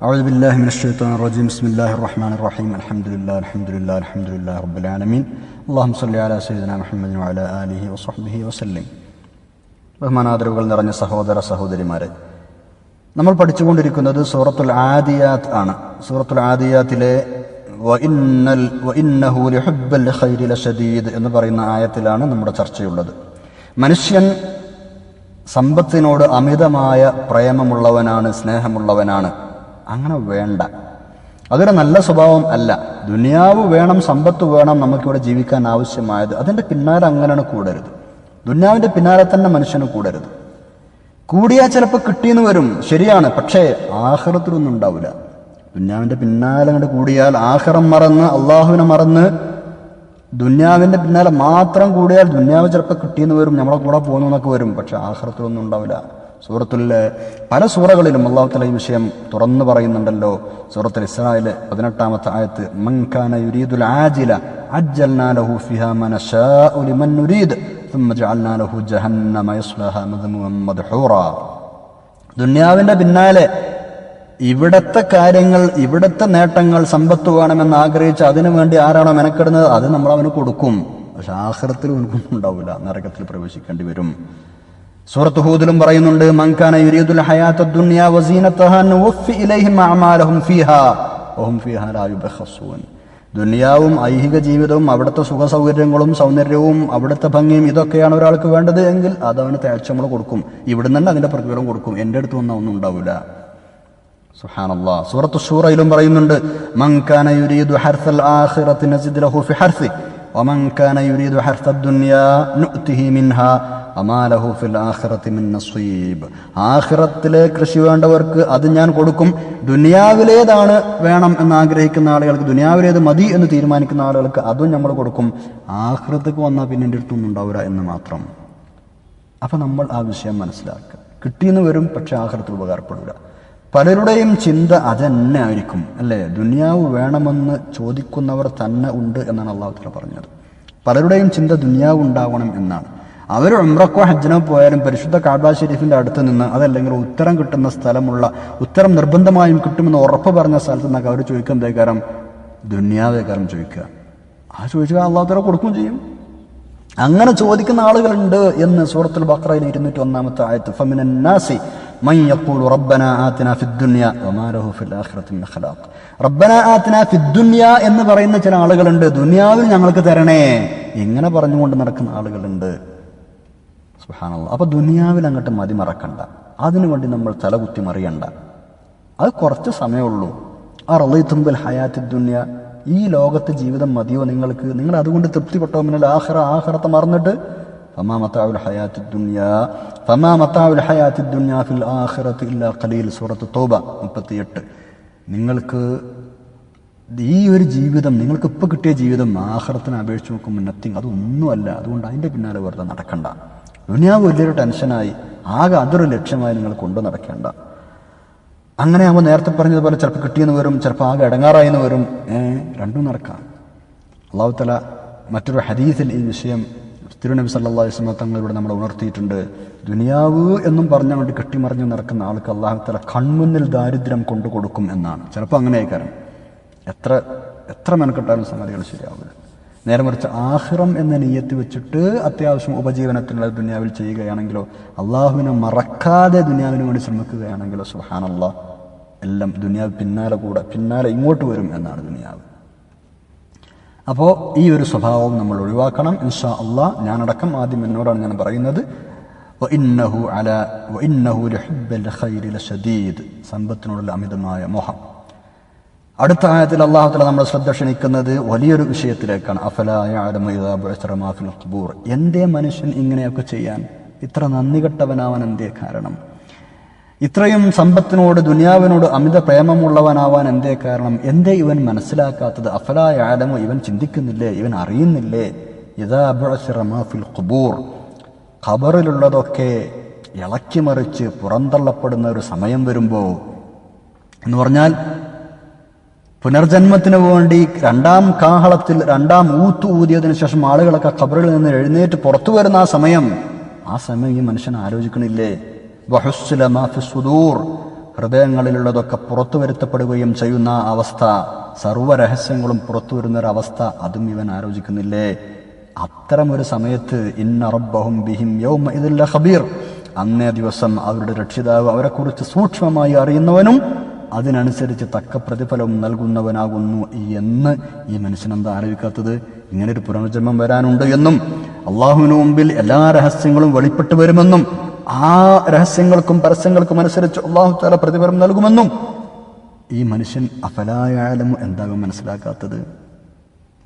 أعوذ بالله من الشيطان الرجيم بسم الله الرحمن الرحيم الحمد لله الحمد لله الحمد لله رب العالمين اللهم صل على سيدنا محمد وعلى آله وصحبه وسلم ബഹുമാനാദരവുകൾ നിറഞ്ഞ സഹോദര സഹോദരിമാരെ നമ്മൾ പഠിച്ചുകൊണ്ടിരിക്കുന്നത് സൂറത്തുൽ ആദിയാത്ത് ആണ് സൂറത്തുൽ ആദിയാത്തിലെ വഇന്നൽ വഇന്നഹു ലിഹുബ്ബൽ ഖൈരി ലശദീദ് എന്ന് പറയുന്ന ആയത്തിലാണ് നമ്മുടെ ചർച്ചയുള്ളത് മനുഷ്യൻ സമ്പത്തിനോട് അമിതമായ പ്രേമമുള്ളവനാണ് സ്നേഹമുള്ളവനാണ് അങ്ങനെ വേണ്ട. അതൊരു നല്ല സ്വഭാവം അല്ല. ദുനിയാവ് വേണം സമ്പത്ത് വേണം നമുക്കിവിടെ ജീവിക്കാൻ ആവശ്യമായത്. അതിന്റെ പിന്നാലെ അങ്ങനെയാണ് കൂടരുത്. ദുനിയാവിന്റെ പിന്നാലെ തന്നെ മനുഷ്യന് കൂടരുത്. കൂടിയാൽ ചിലപ്പോൾ കിട്ടിയെന്ന് വരും. ശരിയാണ്. പക്ഷേ ആഹ്റത്തിലൊന്നും ഉണ്ടാവില്ല. ദുന്യാവിന്റെ പിന്നാലെ അങ്ങോട്ട് കൂടിയാൽ ആഹ്റം മറന്ന് അള്ളാഹുവിനെ മറന്ന് ദുന്യാവിന്റെ പിന്നാലെ മാത്രം കൂടിയാൽ ദുന്യാവ് ചിലപ്പോൾ കിട്ടിയെന്ന് വരും. നമ്മളെ കൂടെ പോകുന്നു എന്നൊക്കെ വരും. പക്ഷെ ആഹ്റത്തിലൊന്നും ഉണ്ടാവില്ല. സൂറത്തുൽ പല സൂറകളിലും അള്ളാഹു തല ഈ വിഷയം തുറന്നു പറയുന്നുണ്ടല്ലോ സൂറത്തുൽ ഇസ്രായേൽ പതിനെട്ടാമത്തെ ആയത്ത് മൻകാന യുരീദുൽ ആജില അജ്ജൽനാ ലഹു ഫിഹാ മാ നശാഉ ലിമൻ നുരീദ് ثم جعلنا له جهنم يصلها مذموما مدحورا ദുന്യാവിന്റെ പിന്നാലെ ഇവിടത്തെ കാര്യങ്ങൾ ഇവിടത്തെ നേട്ടങ്ങൾ സമ്പത്ത് വേണമെന്ന് ആഗ്രഹിച്ച് അതിനു വേണ്ടി ആരാണോ മെനക്കെടുന്നത് അത് നമ്മൾ അവന് കൊടുക്കും പക്ഷെ ആഹ്റത്തിൽ അവനക്കൊന്നും ഉണ്ടാവില്ല നരകത്തിൽ പ്രവേശിക്കേണ്ടി വരും സൂറത്ത് ഹൂദിലും പറയുന്നുണ്ട് മങ്കാന യുരീദുൽ ഹയാത്ത ദുനിയാ വസീനത്തഹ നുവഫി ഇലൈഹിം അഅമാലഹും ഫീഹാ വഹും ഫീഹാ ലാ യുബഖസൂൻ. ദുനിയാവും ഐഹിക ജീവിതവും അവിടുത്തെ സുഖ സൗകര്യങ്ങളും സൗന്ദര്യവും അവിടുത്തെ ഭംഗിയും ഇതൊക്കെയാണ് ഒരാൾക്ക് വേണ്ടത് എങ്കിൽ അത് അവന് തേച്ച് നമ്മൾ കൊടുക്കും. ഇവിടെ തന്നെ അതിന്റെ പ്രതിഫലം കൊടുക്കും. എന്റെ അടുത്ത് വന്ന ഒന്നും ഉണ്ടാവില്ല. സുഹാനല്ലാ സൂറത്ത് ഷൂറയിലും പറയുന്നുണ്ട് മൻകാന യുരീദു ഹർസൽ ആഖിറത്തി നസിദ് ലഹു ഫി ഹർസി കാന യുരീദു ഹർസ ദുനിയാ നുഅതിഹി മിൻഹാ അമാലഹു ഫിൽ ആഖിറത്തി മിൻ നസീബ്. ആഖിറത്തിലെ കൃഷി വേണ്ടവർക്ക് അത് ഞാൻ കൊടുക്കും. ദുനിയാവിലേതാണ് വേണം എന്ന് ആഗ്രഹിക്കുന്ന ആളുകൾക്ക് ദുനിയാവിലേത് മതി എന്ന് തീരുമാനിക്കുന്ന ആളുകൾക്ക് അതും നമ്മൾ കൊടുക്കും. ആഹ്റത്തേക്ക് വന്നാൽ പിന്നെ എന്റെ അടുത്തൊന്നും ഉണ്ടാവില്ല എന്ന് മാത്രം. അപ്പം നമ്മൾ ആ വിഷയം മനസ്സിലാക്കുക. കിട്ടിയെന്ന് വരും പക്ഷെ ആഹ്റത്തിൽ ഉപകാരപ്പെടില്ല പലരുടെയും ചിന്ത അതന്നെ ആയിരിക്കും അല്ലേ? ദുനിയാവ് വേണമെന്ന് ചോദിക്കുന്നവർ തന്നെ ഉണ്ട് എന്നാണ് അള്ളാഹുത്തല പറഞ്ഞത്. പലരുടെയും ചിന്ത ദുനിയാവ് ഉണ്ടാവണം എന്നാണ്. അവർ ഉമ്രക്കോ ഹജ്ജിനോ പോയാലും പരിശുദ്ധ കാബ ഷെരീഫിന്റെ അടുത്ത് നിന്ന് അതല്ലെങ്കിൽ ഉത്തരം കിട്ടുന്ന സ്ഥലമുള്ള ഉത്തരം നിർബന്ധമായും കിട്ടുമെന്ന് ഉറപ്പ് പറഞ്ഞ സ്ഥലത്ത് നിന്നൊക്കെ അവർ ചോദിക്കുക എന്തേക്കാരം ദുന്യാവേക്കാരം ചോദിക്കുക. ആ ചോദിച്ചാൽ അള്ളാഹുത്തര കൊടുക്കും ചെയ്യും. അങ്ങനെ ചോദിക്കുന്ന ആളുകളുണ്ട് എന്ന് സൂറത്തുൽ ബക്രയിൽ ഇരുന്നൂറ്റി ഒന്നാമത്തെ ആയത്ത് ഫമിനാസി എന്ന് പറയുന്ന ചില ആളുകളുണ്ട്. ദുനിയാവിൽ ഞങ്ങൾക്ക് തരണേ. ഇങ്ങനെ പറഞ്ഞുകൊണ്ട് നടക്കുന്ന ആളുകളുണ്ട്. സുബ്ഹാനല്ലാഹ് അപ്പോൾ ദുനിയാവിൽ അങ്ങോട്ട് മതി മറക്കണ്ട അതിനുവേണ്ടി നമ്മൾ തലകുത്തി മറിയണ്ട. അത് കുറച്ച് സമയമുള്ളൂ ആ റളീത്തുമ്പിൽ ഹയാത്തി ദുനിയ. ഈ ലോകത്തെ ജീവിതം മതിയോ നിങ്ങൾക്ക്? നിങ്ങൾ അതുകൊണ്ട് തൃപ്തിപ്പെട്ടോ? മിന്നൽ ആഹ്റ ആഹ്റത്തെ മറന്നിട്ട് ഹയാത്തി ദുനിയ. ഫമാ മത്താഉൽ ഹയാത്തി ദുനിയ ഫിൽ ആഖിറത്തി ഇല്ലാ ഖലീൽ. സൂറത്ത് തൗബ 38 നിങ്ങൾക്ക് ഈ ഒരു ജീവിതം നിങ്ങൾക്ക് ഇപ്പോൾ കിട്ടിയ ജീവിതം ആഹ്റത്തിനെ അപേക്ഷിച്ച് നോക്കുമ്പോൾ നത്തിങ് അതൊന്നുമല്ല. അതുകൊണ്ട് അതിന്റെ പിന്നാലെ വെറുതെ നടക്കണ്ട. ദുനിയാവ് വലിയൊരു ടെൻഷനായി. ആകെ അതൊരു ലക്ഷ്യമായി നിങ്ങൾ കൊണ്ടു നടക്കേണ്ട. അങ്ങനെ ആകുമ്പോൾ നേരത്തെ പറഞ്ഞതുപോലെ ചിലപ്പോൾ കിട്ടിയെന്ന് വരും ചിലപ്പോൾ ആകെ ഇടങ്ങാറായെന്ന് വരും. രണ്ടും നടക്കാം. അള്ളാഹുത്തല മറ്റൊരു ഹദീസിൽ ഈ വിഷയം തിരുനബി സല്ലാ വസ്ലമ നമ്മൾ ഉണർത്തിയിട്ടുണ്ട്. ദുനിയാവ് എന്നും പറഞ്ഞുകൊണ്ട് കെട്ടിമറിഞ്ഞ് നടക്കുന്ന ആൾക്ക് അള്ളാഹുത്തല കൺമുന്നിൽ ദാരിദ്ര്യം കൊണ്ടു കൊടുക്കും എന്നാണ്. ചിലപ്പോൾ അങ്ങനെ കാരണം എത്ര എത്ര മെനക്കെട്ടാലും സംഗതികൾ ശരിയാവില്ല നേരെ മറിച്ച് ആഹിറം എന്ന നീയത്ത് വെച്ചിട്ട് അത്യാവശ്യം ഉപജീവനത്തിനുള്ള ദുനിയാവിൽ ചെയ്യുകയാണെങ്കിലോ അള്ളാഹുവിനെ മറക്കാതെ ദുനിയാവിന് വേണ്ടി ശ്രമിക്കുകയാണെങ്കിലോ സുഹാനല്ല എല്ലാം ദുനിയാവ് പിന്നാലെ കൂടെ പിന്നാലെ ഇങ്ങോട്ട് വരും എന്നാണ് ദുനിയാവ്. അപ്പോൾ ഈ ഒരു സ്വഭാവം നമ്മൾ ഒഴിവാക്കണം. ഇൻഷാ അള്ളാഹ് ഞാനടക്കം ആദ്യം എന്നോടാണ് ഞാൻ പറയുന്നത്. സമ്പത്തിനോടുള്ള അമിതമായ മോഹം. അടുത്ത ആയത്തിൽ അള്ളാഹു തല നമ്മൾ ശ്രദ്ധ ക്ഷണിക്കുന്നത് വലിയൊരു വിഷയത്തിലേക്കാണ്. അഫലായ ഖബൂർ. എന്തേ മനുഷ്യൻ ഇങ്ങനെയൊക്കെ ചെയ്യാൻ? ഇത്ര നന്ദി കെട്ടവനാവാൻ എന്തേ കാരണം? ഇത്രയും സമ്പത്തിനോട് ദുനിയാവിനോട് അമിത പ്രേമമുള്ളവനാവാൻ എന്തേ കാരണം? എന്തേ ഇവൻ മനസ്സിലാക്കാത്തത്? അഫലായ ആലമോ ഇവൻ ചിന്തിക്കുന്നില്ലേ? ഇവൻ അറിയുന്നില്ലേ? ഇതാ ബുഅസിറ ഫിൽ ഖുബൂർ. ഖബറിലുള്ളതൊക്കെ ഇളക്കിമറിച്ച് പുറന്തള്ളപ്പെടുന്ന ഒരു സമയം വരുമ്പോൾ എന്ന് പറഞ്ഞാൽ പുനർജന്മത്തിന് വേണ്ടി രണ്ടാം കാഹളത്തിൽ രണ്ടാം ഊത്ത് ഊതിയതിനു ശേഷം ആളുകളൊക്കെ ഖബറിൽ നിന്ന് എഴുന്നേറ്റ് പുറത്തു വരുന്ന ആ സമയം ആ സമയം ഈ മനുഷ്യൻ ആലോചിക്കണില്ലേ? സുദൂർ. ഹൃദയങ്ങളിലുള്ളതൊക്കെ പുറത്തു വരുത്തപ്പെടുകയും ചെയ്യുന്ന അവസ്ഥ സർവ രഹസ്യങ്ങളും പുറത്തു വരുന്ന ഒരു അവസ്ഥ അതും ഇവൻ ആലോചിക്കുന്നില്ലേ? അത്തരം ഒരു സമയത്ത് ഇന്ന ബിഹിം യൗമ ഇതില്ല ഖബീർ. അന്നേ ദിവസം അവരുടെ രക്ഷിതാവ് അവരെക്കുറിച്ച് സൂക്ഷ്മമായി അറിയുന്നവനും അതിനനുസരിച്ച് തക്ക പ്രതിഫലം നൽകുന്നവനാകുന്നു എന്ന് ഈ മനുഷ്യനെന്താ ആലോചിക്കാത്തത് ഇങ്ങനെ ഒരു പുനർജന്മം വരാനുണ്ട് എന്നും അള്ളാഹുവിന് മുമ്പിൽ എല്ലാ രഹസ്യങ്ങളും വെളിപ്പെട്ടു വരുമെന്നും ആ രഹസ്യങ്ങൾക്കും പരസ്യങ്ങൾക്കും അനുസരിച്ച് അള്ളാഹു താല പ്രതിഫലം നൽകുമെന്നും ഈ മനുഷ്യൻ അഫലായാലും എന്താകും മനസ്സിലാക്കാത്തത്?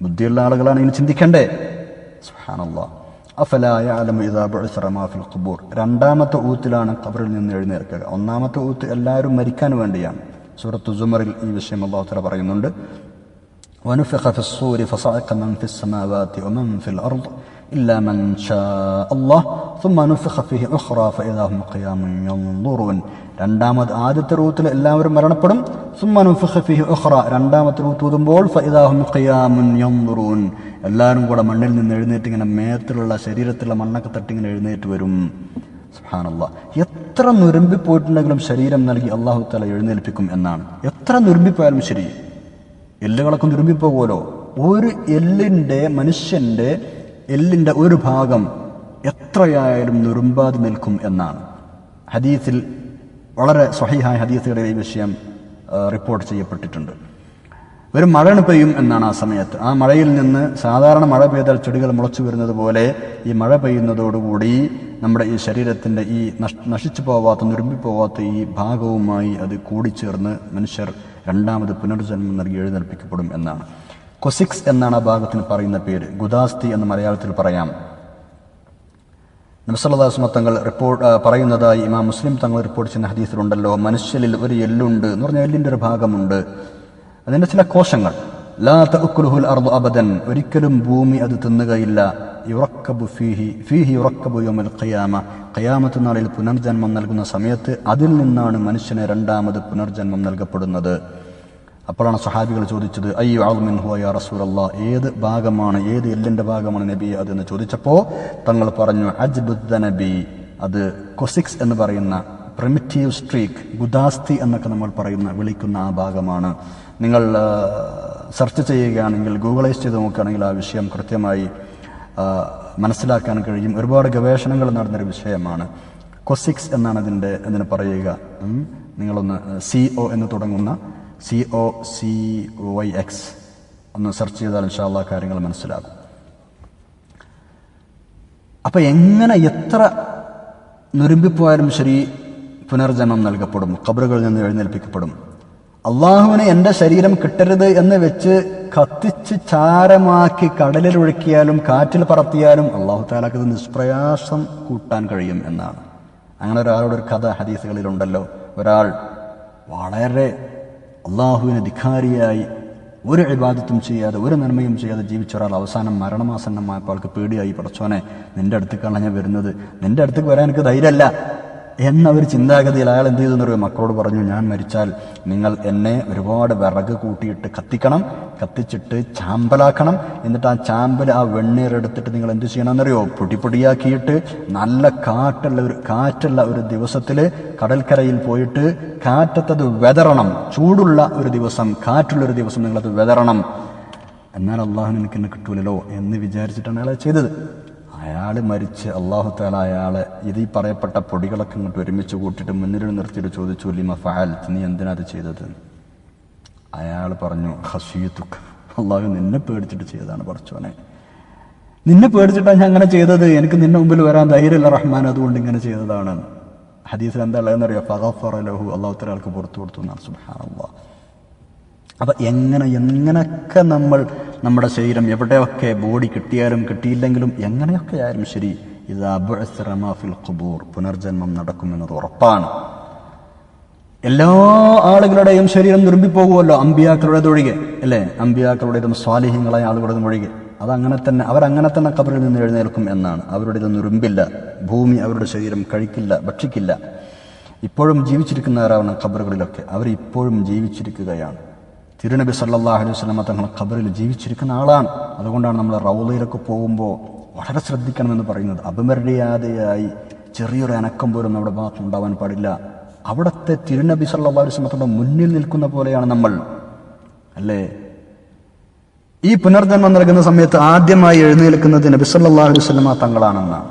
ബുദ്ധിയുള്ള ആളുകളാണ് ഇനി ചിന്തിക്കണ്ടേ? സുബ്ഹാനല്ലാ. അഫലാ യഅലമു ഇദാ ബുഇസറ മാ ഫിൽ ഖുബൂർ രണ്ടാമത്തെ ഊത്തിലാണ് ഖബറിൽ നിന്ന് എഴുന്നേൽക്കുക ഒന്നാമത്തെ ഊത്ത് എല്ലാവരും മരിക്കാൻ വേണ്ടിയാണ് സൂറത്തു സുമറിൽ ഈ വിഷയം അല്ലാഹു തആല പറയുന്നുണ്ട് ونفخ في الصور فصعق من في السماوات ومن في الأرض إلا من شاء الله ثم نفخ فيه أخرى فإذا هم قيام ينظرون രണ്ടാമത് ആദ്യത്തെ റൂത്തിൽ എല്ലാവരും മരണപ്പെടും സുമ്മനുഫിഹ് ഉഖ്റ രണ്ടാമത്തെ റൂത്ത് ഊതുമ്പോൾ ഫഇദാഹും ഖിയാമുൻ യൻദുറൂൻ എല്ലാവരും കൂടെ മണ്ണിൽ നിന്ന് എഴുന്നേറ്റ് ഇങ്ങനെ മേത്തിലുള്ള ശരീരത്തിലുള്ള മണ്ണൊക്കെ തട്ടി ഇങ്ങനെ എഴുന്നേറ്റ് വരും. സുഹാനുള്ള എത്ര നുരുമ്പിപ്പോയിട്ടുണ്ടെങ്കിലും ശരീരം നൽകി അള്ളാഹു തല എഴുന്നേൽപ്പിക്കും എന്നാണ്. എത്ര നുരുമ്പിപ്പോയാലും ശരി. എല്ലുകളൊക്കെ നുരുമ്പിപ്പോകുമല്ലോ ഒരു എല്ലിന്റെ മനുഷ്യന്റെ എല്ലിന്റെ ഒരു ഭാഗം എത്രയായാലും നുരുമ്പാതെ നിൽക്കും എന്നാണ്. ഹദീസിൽ വളരെ സ്വഹിഹായ ഹദീസുകളിൽ ഈ വിഷയം റിപ്പോർട്ട് ചെയ്യപ്പെട്ടിട്ടുണ്ട്. ഒരു മഴ പെയ്യും എന്നാണ് ആ സമയത്ത്. ആ മഴയിൽ നിന്ന് സാധാരണ മഴ പെയ്താൽ ചെടികൾ മുളച്ചു വരുന്നത് പോലെ ഈ മഴ പെയ്യുന്നതോടുകൂടി നമ്മുടെ ഈ ശരീരത്തിന്റെ ഈ നശിച്ചു പോവാത്ത നുരുമ്പി പോവാത്ത ഈ ഭാഗവുമായി അത് കൂടിച്ചേർന്ന് മനുഷ്യർ രണ്ടാമത് പുനർജന്മം നൽകി എഴുന്നേൽപ്പിക്കപ്പെടും എന്നാണ്. കൊസിക്സ് എന്നാണ് ആ ഭാഗത്തിന് പറയുന്ന പേര്. ഗുദാസ്തി എന്ന് മലയാളത്തിൽ പറയാം. നബ്സല്ലാസ്മ തങ്ങൾ റിപ്പോർട്ട് പറയുന്നതായി ഇമാം മുസ്ലിം തങ്ങൾ റിപ്പോർട്ട് ചെയ്യുന്ന ഹദീസിലുണ്ടല്ലോ മനുഷ്യരിൽ ഒരു എല്ലുണ്ട് എന്ന് പറഞ്ഞാൽ എല്ലിന്റെ ഒരു ഭാഗമുണ്ട്. അതിന്റെ ചില കോശങ്ങൾ. ലാ തഅക്കുലുഹുൽ അർദു അബദൻ. ഒരിക്കലും ഭൂമി അത് തിന്നുകയില്ല. യുറക്കബു ഫീഹി ഫീഹി യുറക്കബു യൗമൽ ഖിയാമ. ഖിയാമത്ത് നാളിൽ പുനർജന്മം നൽകുന്ന സമയത്ത് അതിൽ നിന്നാണ് മനുഷ്യന് രണ്ടാമത് പുനർജന്മം നൽകപ്പെടുന്നത്. അപ്പോഴാണ് സഹാബികൾ ചോദിച്ചത് അയ്യോ ആൾമിൻ ഹുയ റസൂലല്ല? ഏത് ഭാഗമാണ് ഏത് എല്ലിന്റെ ഭാഗമാണ് നബി അതെന്ന് ചോദിച്ചപ്പോൾ തങ്ങൾ പറഞ്ഞു അജ്ബുദ്ദ നബി അത് കൊസിക്സ് എന്ന് പറയുന്ന പ്രിമിറ്റീവ് സ്ട്രീക്ക് ഗുദാസ്തി എന്നൊക്കെ നമ്മൾ പറയുന്ന വിളിക്കുന്ന ആ ഭാഗമാണ്. നിങ്ങൾ സെർച്ച് ചെയ്യുകയാണെങ്കിൽ ഗൂഗിളൈസ് ചെയ്ത് നോക്കുകയാണെങ്കിൽ ആ വിഷയം കൃത്യമായി മനസ്സിലാക്കാൻ കഴിയും. ഒരുപാട് ഗവേഷണങ്ങൾ നടന്നൊരു വിഷയമാണ്. കൊസിക്സ് എന്നാണ് അതിന്റെ അതിന് പറയുക. നിങ്ങളൊന്ന് സി ഒ എന്ന് തുടങ്ങുന്ന C O C Y X ഒന്ന് സെർച്ച് ചെയ്താൽ ഇൻഷാല്ല കാര്യങ്ങൾ മനസ്സിലാകും. അപ്പം എങ്ങനെ എത്ര നുരുമ്പിപ്പോയാലും ശരി പുനർജന്മം നൽകപ്പെടും? കബറുകളിൽ നിന്ന് എഴുന്നേൽപ്പിക്കപ്പെടും? അള്ളാഹുവിന് എന്റെ ശരീരം കിട്ടരുത് എന്ന് വെച്ച് കത്തിച്ച് ചാരമാക്കി കടലിൽ ഒഴുക്കിയാലും കാറ്റിൽ പറത്തിയാലും അള്ളാഹു താലാക്ക് നിഷ്പ്രയാസം കൂട്ടാൻ കഴിയും എന്നാണ്. അങ്ങനെ ഒരാളുടെ ഒരു കഥ ഹദീസുകളിലുണ്ടല്ലോ. ഒരാൾ വളരെ അള്ളാഹുവിന് ധിഖാരിയായി ഒരു ഇബാദത്തും ചെയ്യാതെ ഒരു നന്മയും ചെയ്യാതെ ജീവിച്ച ഒരാൾ അവസാനം മരണമാസന്നമായപ്പോൾ ആൾക്ക് പേടിയായി. പടച്ചോനെ നിന്റെ അടുത്തേക്കാണ് ഞാൻ വരുന്നത്. നിന്റെ അടുത്തേക്ക് വരാൻ എനിക്ക് ധൈര്യമല്ല. എന്ന ഒരു ചിന്താഗതിയിൽ അയാൾ എന്ത് ചെയ്തു എന്നറിയോ? മക്കളോട് പറഞ്ഞു ഞാൻ മരിച്ചാൽ നിങ്ങൾ എന്നെ ഒരുപാട് വിറക് കൂട്ടിയിട്ട് കത്തിക്കണം കത്തിച്ചിട്ട് ചാമ്പലാക്കണം. എന്നിട്ട് ആ ചാമ്പൽ ആ വെണ്ണീർ എടുത്തിട്ട് നിങ്ങൾ എന്ത് ചെയ്യണമെന്നറിയോ പൊടിപൊടിയാക്കിയിട്ട് നല്ല കാറ്റുള്ള ഒരു കാറ്റുള്ള ഒരു ദിവസത്തിൽ കടൽക്കരയിൽ പോയിട്ട് കാറ്റത്തത് വെതറണം. ചൂടുള്ള ഒരു ദിവസം കാറ്റുള്ള ഒരു ദിവസം നിങ്ങളത് വെതറണം. എന്നാൽ അള്ളാഹു എനിക്ക് എന്നെ കിട്ടൂലല്ലോ എന്ന് വിചാരിച്ചിട്ടാണ് അയാളെ ചെയ്തത്. അയാൾ മരിച്ച് അള്ളാഹു താല അയാളെ ഇത് ഈ പറയപ്പെട്ട പൊടികളൊക്കെ ഇങ്ങോട്ട് ഒരുമിച്ച് കൂട്ടിയിട്ട് മുന്നിൽ നിർത്തിയിട്ട് ചോദിച്ചു ലിമ ഫാൽ നീ എന്തിനാ അത് ചെയ്തത്? അയാൾ പറഞ്ഞു ഹസീത്തുക്ക് അള്ളാഹു നിന്നെ പേടിച്ചിട്ട് ചെയ്തതാണ് പറച്ചോനെ നിന്നെ പേടിച്ചിട്ടാണ് ഞാൻ അങ്ങനെ ചെയ്തത്. എനിക്ക് നിന്നെ മുമ്പിൽ വരാൻ ധൈര്യമില്ല റഹ്മാൻ. അതുകൊണ്ട് ഇങ്ങനെ ചെയ്തതാണ്. ഹദീസിൽ എന്താ ഉള്ളതെന്നറിയോ ഫഗഫറ ലഹു. അള്ളാഹു താല ആൾക്ക് പുറത്തു കൊടുത്തു എന്നാണ്. സുബ്ഹാനല്ലാഹ്. അപ്പം എങ്ങനെ എങ്ങനെയൊക്കെ നമ്മൾ നമ്മുടെ ശരീരം എവിടെയൊക്കെ ബോഡി കിട്ടിയാലും കിട്ടിയില്ലെങ്കിലും എങ്ങനെയൊക്കെ ആയാലും ശരി ഇത് അബുഅസ്റമാഫിൽ ഖുബൂർ പുനർജന്മം നടക്കുമെന്നത് ഉറപ്പാണ്. എല്ലാ ആളുകളുടെയും ശരീരം നിർമ്മിപ്പോകുമല്ലോ അമ്പിയാക്കളുടേതൊഴികെ അല്ലേ? അമ്പിയാക്കളുടേതും സ്വാലിഹ്യങ്ങളായ ആളുകളുടേതും ഒഴികെ. അതങ്ങനെ തന്നെ അവരങ്ങനെ തന്നെ കബറിൽ നിന്ന് എഴുന്നേൽക്കും എന്നാണ്. അവരുടേത് നുറുമ്പില്ല ഭൂമി അവരുടെ ശരീരം കഴിക്കില്ല ഭക്ഷിക്കില്ല. ഇപ്പോഴും ജീവിച്ചിരിക്കുന്നവരാണ് കബറുകളിലൊക്കെ അവർ ഇപ്പോഴും ജീവിച്ചിരിക്കുകയാണ്. തിരുനബി സല്ലാഹു അലൈഹി വസല്ലമ തങ്ങൾ ഖബറിൽ ജീവിച്ചിരിക്കുന്ന ആളാണ്. അതുകൊണ്ടാണ് നമ്മൾ റൗലയിലൊക്കെ പോകുമ്പോൾ വളരെ ശ്രദ്ധിക്കണമെന്ന് പറയുന്നത്. അപമര്യാദയായി ചെറിയൊരു അനക്കം പോലും നമ്മുടെ ഭാഗത്ത് ഉണ്ടാവാൻ പാടില്ല. അവിടുത്തെ തിരുനബി സല്ലല്ലാഹു അലൈഹി വസല്ലമയുടെ മുന്നിൽ നിൽക്കുന്ന പോലെയാണ് നമ്മൾ. അല്ലേ? ഈ പുനർജന്മം നൽകുന്ന സമയത്ത് ആദ്യമായി എഴുന്നേൽക്കുന്നത് നബി സല്ലല്ലാഹു അലൈഹി വസല്ലമ തങ്ങളാണെന്നാണ്.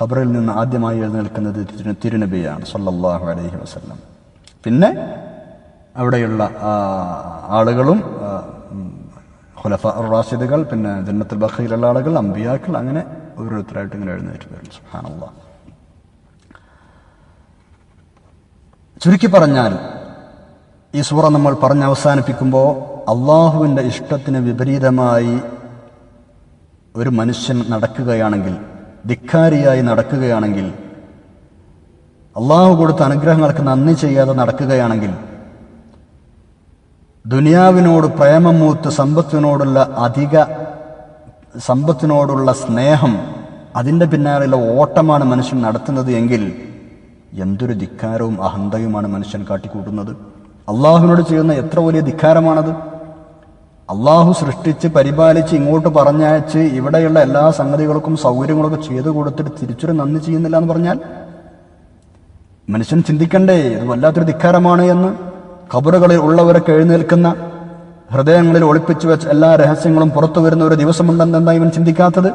ഖബറിൽ നിന്ന് ആദ്യമായി എഴുന്നേൽക്കുന്നത് തിരുനബിയാണ് സല്ലാഹു അലൈഹി വസ്ലം പിന്നെ അവിടെയുള്ള ആളുകളും ഖുലഫ റാഷിദുകൾ പിന്നെ ജന്നത്തുൽ ബഹയിലുള്ള ആളുകൾ അമ്പിയാക്കൾ അങ്ങനെ ഓരോരുത്തരായിട്ട് ഇങ്ങനെ എഴുന്നേറ്റ് വരും സുഹാനുള്ള ചുരുക്കി പറഞ്ഞാൽ ഈ സൂറ നമ്മൾ പറഞ്ഞ് അവസാനിപ്പിക്കുമ്പോൾ അള്ളാഹുവിന്റെ ഇഷ്ടത്തിന് വിപരീതമായി ഒരു മനുഷ്യൻ നടക്കുകയാണെങ്കിൽ ധിക്കാരിയായി നടക്കുകയാണെങ്കിൽ അള്ളാഹു കൊടുത്ത അനുഗ്രഹങ്ങൾക്ക് നന്ദി ചെയ്യാതെ നടക്കുകയാണെങ്കിൽ ദുനിയാവിനോട് പ്രേമം മൂത്ത് സമ്പത്തിനോടുള്ള അധിക സമ്പത്തിനോടുള്ള സ്നേഹം അതിന്റെ പിന്നാലെയുള്ള ഓട്ടമാണ് മനുഷ്യൻ നടത്തുന്നത് എങ്കിൽ എന്തൊരു ധിക്കാരവും അഹന്തയുമാണ് മനുഷ്യൻ കാട്ടിക്കൂട്ടുന്നത്. അള്ളാഹുവിനോട് ചെയ്യുന്ന എത്ര വലിയ ധിക്കാരമാണത്? അള്ളാഹു സൃഷ്ടിച്ച് പരിപാലിച്ച് ഇങ്ങോട്ട് പറഞ്ഞയച്ച് ഇവിടെയുള്ള എല്ലാ സംഗതികൾക്കും സൗകര്യങ്ങളൊക്കെ ചെയ്തു കൊടുത്തിട്ട് തിരിച്ചൊരു നന്ദി ചെയ്യുന്നില്ല എന്ന് പറഞ്ഞാൽ മനുഷ്യൻ ചിന്തിക്കണ്ടേ ഇത് വല്ലാത്തൊരു ധിക്കാരമാണ് എന്ന്. ഖബറുകളിൽ ഉള്ളവരൊക്കെ എഴുന്നേൽക്കുന്ന ഹൃദയങ്ങളിൽ ഒളിപ്പിച്ചു വെച്ച എല്ലാ രഹസ്യങ്ങളും പുറത്തു വരുന്ന ഒരു ദിവസമുണ്ടെന്ന് എന്താ ഇവൻ ചിന്തിക്കാത്തത്?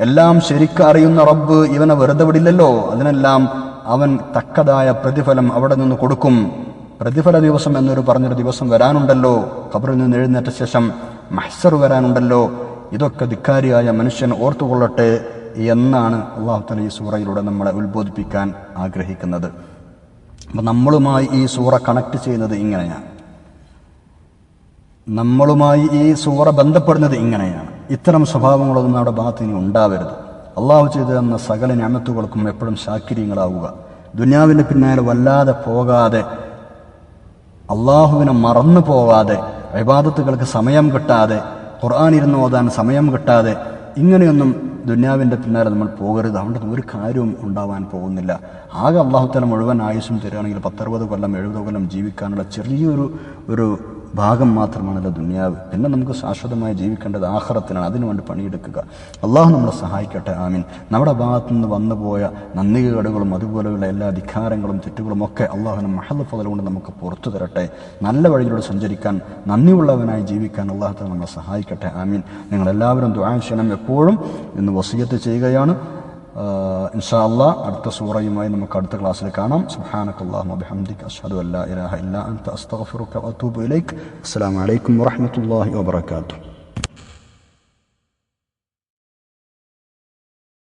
എല്ലാം ശരിക്കും അറിയുന്ന റബ്ബ് ഇവനെ വെറുതെ വിടില്ലല്ലോ. അതിനെല്ലാം അവൻ തക്കതായ പ്രതിഫലം അവിടെ നിന്ന് കൊടുക്കും. പ്രതിഫല ദിവസം എന്നൊരു പറഞ്ഞൊരു ദിവസം വരാനുണ്ടല്ലോ. ഖബറിൽ നിന്ന് എഴുന്നേറ്റ ശേഷം മഹ്സർ വരാനുണ്ടല്ലോ. ഇതൊക്കെ ധിക്കാരിയായ മനുഷ്യൻ ഓർത്തുകൊള്ളട്ടെ എന്നാണ് അള്ളാഹു തല ഈ സൂറയിലൂടെ നമ്മളെ ഉത്ബോധിപ്പിക്കാൻ ആഗ്രഹിക്കുന്നത്. അപ്പം നമ്മളുമായി ഈ സൂറ കണക്ട് ചെയ്യുന്നത് ഇങ്ങനെയാണ്. നമ്മളുമായി ഈ സൂറ ബന്ധപ്പെടുന്നത് ഇങ്ങനെയാണ്. ഇത്തരം സ്വഭാവങ്ങളൊന്നും നമ്മുടെ ഭാഗത്ത് ഇനി ഉണ്ടാവരുത്. അള്ളാഹു ചെയ്തു തന്ന സകല ഞാമത്തുകൾക്കും എപ്പോഴും ശാക്കിര്യങ്ങളാവുക ദുനിയാവിന്റെ പിന്നാലെ വല്ലാതെ പോകാതെ അള്ളാഹുവിനെ മറന്നു പോകാതെ വിവാദത്തുകൾക്ക് സമയം കിട്ടാതെ ഖുർആൻ ഇരുന്ന് ഓതാൻ സമയം കിട്ടാതെ ഇങ്ങനെയൊന്നും ദുന്യാവിന്റെ പിന്നാലെ നമ്മൾ പോകരുത്. അവിടെ ഒരു കാര്യവും ഉണ്ടാവാൻ പോകുന്നില്ല. ആകെ അള്ളാഹുത്തല മുഴുവൻ ആയുസ്സും തരികയാണെങ്കിൽ പത്തറുപത് കൊല്ലം എഴുപത് കൊല്ലം ജീവിക്കാനുള്ള ചെറിയൊരു ഒരു ഭാഗം മാത്രമാണല്ലോ ദുനിയാവ്. പിന്നെ നമുക്ക് ശാശ്വതമായി ജീവിക്കേണ്ടത് ആഹ്റത്തിനാണ്. അതിനുവേണ്ടി പണിയെടുക്കുക. അള്ളാഹു നമ്മളെ സഹായിക്കട്ടെ. ആമീൻ. നമ്മുടെ ഭാഗത്തു നിന്ന് വന്നുപോയ നന്ദികേടുകളും അതുപോലെയുള്ള എല്ലാ അധികാരങ്ങളും തെറ്റുകളും ഒക്കെ അള്ളാഹുവിനെ മഹൽ കൊണ്ട് നമുക്ക് പുറത്തു തരട്ടെ. നല്ല വഴിയിലൂടെ സഞ്ചരിക്കാൻ നന്ദിയുള്ളവനായി ജീവിക്കാൻ അള്ളാഹു നമ്മളെ സഹായിക്കട്ടെ. ആമീൻ. നിങ്ങളെല്ലാവരും ദുആശനം എപ്പോഴും ഇന്ന് വസീയത്ത് ചെയ്യുകയാണ്. ഇൻഷാ അള്ളാഹ് അടുത്ത സൂറയുമായി നമുക്ക് അടുത്ത ക്ലാസ്സിൽ കാണാം സുബ്ഹാനക അല്ലാഹുമ്മ ബിഹംദിക അഷ്ഹദു അല്ലാ ഇലാഹ ഇല്ലാ അൻത അസ്തഗ്ഫിറുക വഅതൂബു ഇലൈക് അസ്സലാമു അലൈക്കും വറഹ്മത്തുള്ളാഹി വബറകാതുഹു